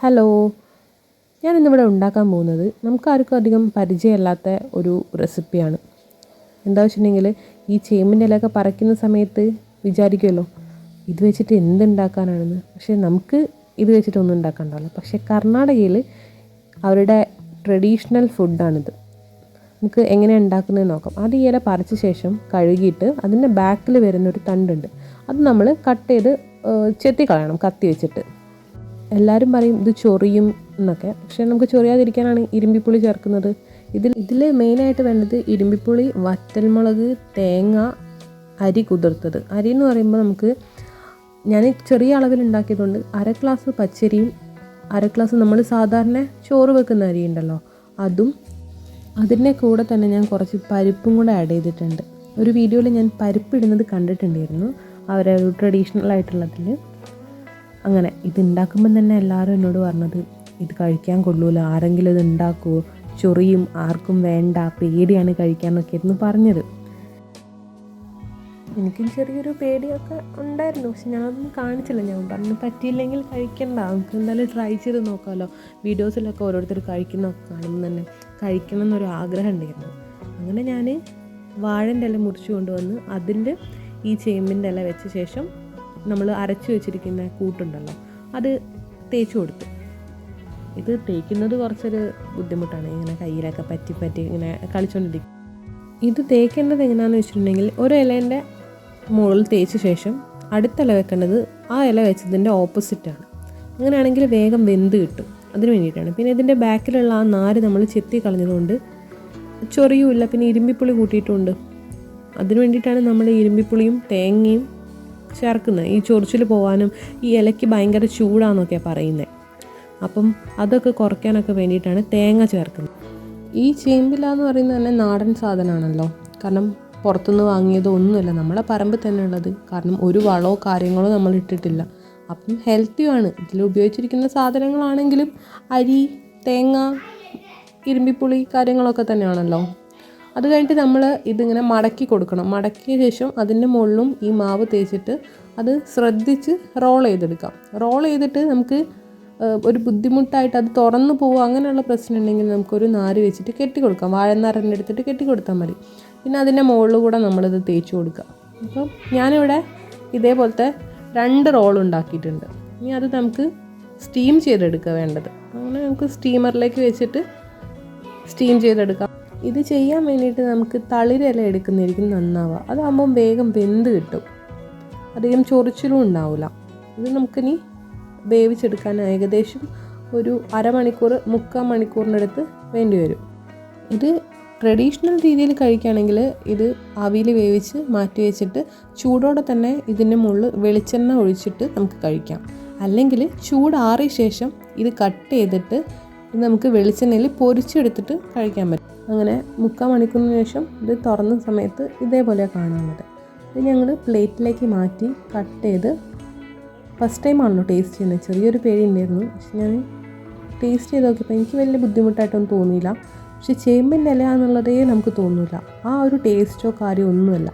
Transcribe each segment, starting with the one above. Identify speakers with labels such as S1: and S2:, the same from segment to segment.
S1: Hello. ഞാനിന്നിവിടെ ഉണ്ടാക്കാൻ പോകുന്നത് നമുക്കാർക്കും അധികം പരിചയമില്ലാത്ത ഒരു റെസിപ്പിയാണ്. എന്താ വെച്ചിട്ടുണ്ടെങ്കിൽ ഈ ചേമ്പിന്റെ ഇലയൊക്കെ പറിക്കുന്ന സമയത്ത് വിചാരിക്കുമല്ലോ ഇത് വെച്ചിട്ട് എന്തുണ്ടാക്കാനാണെന്ന്. പക്ഷേ നമുക്ക് ഇത് വെച്ചിട്ടൊന്നും ഉണ്ടാക്കാണ്ടാവില്ല. പക്ഷേ കർണാടകയിൽ അവരുടെ ട്രഡീഷണൽ ഫുഡാണിത്. നമുക്ക് എങ്ങനെ ഉണ്ടാക്കുന്നത് നോക്കാം. അത് ഈ ഇല പറിച്ച ശേഷം കഴുകിയിട്ട് അതിന്റെ ബാക്കിൽ വരുന്നൊരു തണ്ടുണ്ട്. അത് നമ്മൾ കട്ട് ചെയ്ത് ചെത്തി കളയണം കത്തി വെച്ചിട്ട്. എല്ലാവരും പറയും ഇത് ചൊറിയും എന്നൊക്കെ. പക്ഷേ നമുക്ക് ചൊറിയാതിരിക്കാനാണ് ഇരുമ്പിപ്പുളി ചേർക്കുന്നത്. ഇതിൽ ഇതിൽ മെയിനായിട്ട് വേണ്ടത് ഇരുമ്പിപ്പുളി വറ്റൽമുളക് തേങ്ങ അരി കുതിർത്തത്. അരി എന്ന് പറയുമ്പോൾ നമുക്ക് ഞാൻ ചെറിയ അളവിൽ ഉണ്ടാക്കിയതുകൊണ്ട് അര ഗ്ലാസ് പച്ചരിയും അര ഗ്ലാസ് നമ്മൾ സാധാരണ ചോറ് വെക്കുന്ന അരി ഉണ്ടല്ലോ അതും അതിന്റെ കൂടെ തന്നെ ഞാൻ കുറച്ച് പരിപ്പും കൂടെ ആഡ് ചെയ്തിട്ടുണ്ട്. ഒരു വീഡിയോയിൽ ഞാൻ പരിപ്പ് ഇടുന്നത് കണ്ടിട്ടുണ്ടായിരുന്നു. അവരെ ഒരു ട്രഡീഷണൽ ആയിട്ടുള്ളതിൽ അങ്ങനെ ഇത് ഉണ്ടാക്കുമ്പം തന്നെ എല്ലാവരും എന്നോട് പറഞ്ഞത് ഇത് കഴിക്കാൻ കൊള്ളൂല ആരെങ്കിലും ഇത് ഉണ്ടാക്കുമോ ചൊറിയും ആർക്കും വേണ്ട പേടിയാണ് കഴിക്കാനൊക്കെ ആയിരുന്നു പറഞ്ഞത്. എനിക്കും ചെറിയൊരു പേടിയൊക്കെ ഉണ്ടായിരുന്നു പക്ഷെ ഞാനൊന്നും കാണിച്ചില്ല. ഞാൻ പറഞ്ഞു പറ്റിയില്ലെങ്കിൽ കഴിക്കണ്ട നമുക്ക് എന്തായാലും ട്രൈ ചെയ്ത് നോക്കാമല്ലോ വീഡിയോസിലൊക്കെ ഓരോരുത്തർ കഴിക്കുന്നതൊക്കെ കാണുമ്പോൾ തന്നെ കഴിക്കണം എന്നൊരു ആഗ്രഹം ഉണ്ടായിരുന്നു. അങ്ങനെ ഞാൻ വാഴന്റെ ഇല മുറിച്ചു കൊണ്ടുവന്ന് അതിന്റെ ഈ ചേമ്പിന്റെ ഇല വെച്ച ശേഷം നമ്മൾ അരച്ചു വെച്ചിരിക്കുന്ന കൂട്ടുണ്ടല്ലോ അത് തേച്ച് കൊടുത്തു. ഇത് തേക്കുന്നത് കുറച്ചൊരു ബുദ്ധിമുട്ടാണ് ഇങ്ങനെ കയ്യിലൊക്കെ പറ്റി പറ്റി ഇങ്ങനെ കളിച്ചുകൊണ്ടിരിക്കും ഇത് തേക്കേണ്ടത് എങ്ങനെയാണെന്ന് വെച്ചിട്ടുണ്ടെങ്കിൽ ഒരു ഇലേന്റെ മുകളിൽ തേച്ച ശേഷം അടുത്ത ഇല വെക്കേണ്ടത് ആ ഇല വെച്ചതിന്റെ ഓപ്പോസിറ്റാണ് അങ്ങനെയാണെങ്കിൽ വേഗം വെന്ത് കിട്ടും അതിന് വേണ്ടിയിട്ടാണ്. പിന്നെ ഇതിന്റെ ബാക്കിലുള്ള ആ നാര് നമ്മൾ ചെത്തി കളഞ്ഞതുകൊണ്ട് ചൊറിയുമില്ല പിന്നെ ഇരുമ്പിപ്പുളി കൂട്ടിയിട്ടുണ്ട്. അതിന് വേണ്ടിയിട്ടാണ് നമ്മൾ ഇരുമ്പിപ്പുളിയും തേങ്ങയും ചേർക്കുന്നത്. ഈ ചൊറിച്ചിൽ പോകാനും ഈ ഇലയ്ക്ക് ഭയങ്കര ചൂടാന്നൊക്കെയാണ് പറയുന്നത് അപ്പം അതൊക്കെ കുറയ്ക്കാനൊക്കെ വേണ്ടിയിട്ടാണ് തേങ്ങ ചേർക്കുന്നത്. ഈ ചേമ്പില എന്ന് പറയുന്നത് തന്നെ നാടൻ സാധനമാണല്ലോ. കാരണം പുറത്തുനിന്ന് വാങ്ങിയതോ ഒന്നുമല്ല. നമ്മളെ പറമ്പിൽ തന്നെ ഉള്ളത്. കാരണം ഒരു വളമോ കാര്യങ്ങളോ നമ്മൾ ഇട്ടിട്ടില്ല. അപ്പം ഹെൽത്തിയാണ് ഇതിൽ ഉപയോഗിച്ചിരിക്കുന്ന സാധനങ്ങളാണെങ്കിലും അരി തേങ്ങ ഇരുമ്പിപ്പുളി കാര്യങ്ങളൊക്കെ തന്നെയാണല്ലോ. അത് കഴിഞ്ഞിട്ട് നമ്മൾ ഇതിങ്ങനെ മടക്കി കൊടുക്കണം. മടക്കിയ ശേഷം അതിന്റെ മുകളിലും ഈ മാവ് തേച്ചിട്ട് അത് ശ്രദ്ധിച്ച് റോൾ ചെയ്തെടുക്കാം. റോൾ ചെയ്തിട്ട് നമുക്ക് ഒരു ബുദ്ധിമുട്ടായിട്ട് അത് തുറന്നു പോകുക അങ്ങനെയുള്ള പ്രശ്നം ഉണ്ടെങ്കിൽ നമുക്കൊരു നാര് വെച്ചിട്ട് കെട്ടി കൊടുക്കാം. വാഴനാരന്റെ എടുത്തിട്ട് കെട്ടി കൊടുത്താൽ മതി. പിന്നെ അതിന്റെ മുകളിൽ കൂടെ നമ്മളിത് തേച്ച് കൊടുക്കുക. അപ്പം ഞാനിവിടെ ഇതേപോലത്തെ രണ്ട് റോൾ ഉണ്ടാക്കിയിട്ടുണ്ട്. ഇനി അത് നമുക്ക് സ്റ്റീം ചെയ്തെടുക്കുക വേണ്ടത്. അങ്ങനെ നമുക്ക് സ്റ്റീമറിലേക്ക് വെച്ചിട്ട് സ്റ്റീം ചെയ്തെടുക്കാം. ഇത് ചെയ്യാൻ വേണ്ടിയിട്ട് നമുക്ക് തളിരില എടുക്കുന്നതായിരിക്കും നന്നാവുക. അതാകുമ്പം വേഗം വെന്ത് കിട്ടും. അധികം ചൊറിച്ചിലും ഉണ്ടാവില്ല ഇത് നമുക്കിനി വേവിച്ചെടുക്കാൻ ഏകദേശം ഒരു അരമണിക്കൂർ മുക്കാൽ മണിക്കൂറിന്റെ അടുത്ത് വേണ്ടി വരും. ഇത് ട്രഡീഷണൽ രീതിയിൽ കഴിക്കുകയാണെങ്കിൽ ഇത് അവിയിൽ വേവിച്ച് മാറ്റി വെച്ചിട്ട് ചൂടോടെ തന്നെ ഇതിന്റെ മുകളിൽ വെളിച്ചെണ്ണ ഒഴിച്ചിട്ട് നമുക്ക് കഴിക്കാം. അല്ലെങ്കിൽ ചൂടാറിയ ശേഷം ഇത് കട്ട് ചെയ്തിട്ട് ഇത് നമുക്ക് വെളിച്ചെണ്ണയിൽ പൊരിച്ചെടുത്തിട്ട് കഴിക്കാൻ പറ്റും. അങ്ങനെ മുക്കാൽ മണിക്കൂറിന് ശേഷം ഇത് തുറന്ന സമയത്ത് ഇതേപോലെ കാണുന്നത് ഇത് ഞങ്ങൾ പ്ലേറ്റിലേക്ക് മാറ്റി കട്ട് ചെയ്ത് ഫസ്റ്റ് ടൈമാണല്ലോ ടേസ്റ്റ് ചെയ്യുന്നത്. ചെറിയൊരു പേടി ഉണ്ടായിരുന്നു. പക്ഷെ ഞാൻ ടേസ്റ്റ് ചെയ്ത് നോക്കിയപ്പോൾ എനിക്ക് വലിയ ബുദ്ധിമുട്ടായിട്ടൊന്നും തോന്നിയില്ല. പക്ഷെ ചേമ്പിന്റെ ഇല എന്നുള്ളതേ നമുക്ക് തോന്നില്ല ആ ഒരു ടേസ്റ്റോ കാര്യമോ ഒന്നുമല്ല.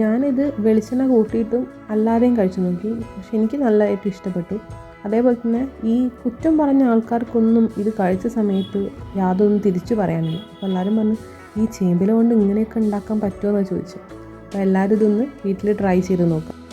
S1: ഞാനിത് വെളിച്ചെണ്ണ കൂട്ടിയിട്ടും അല്ലാതെയും കഴിച്ചു നോക്കി. പക്ഷെ എനിക്ക് നല്ലതായിട്ട് ഇഷ്ടപ്പെട്ടു. അതേപോലെ തന്നെ ഈ കുറ്റം പറഞ്ഞ ആൾക്കാർക്കൊന്നും ഇത് കഴിച്ച സമയത്ത് യാതൊന്നും തിരിച്ചു പറയാനില്ല. അപ്പോൾ എല്ലാവരും പറഞ്ഞു ഈ ചേമ്പില കൊണ്ട് ഇങ്ങനെയൊക്കെ ഉണ്ടാക്കാൻ പറ്റുമോ? എന്ന് ചോദിച്ചു. അപ്പോൾ എല്ലാവരും ഇതൊന്ന് വീട്ടിൽ ട്രൈ ചെയ്ത് നോക്കാം.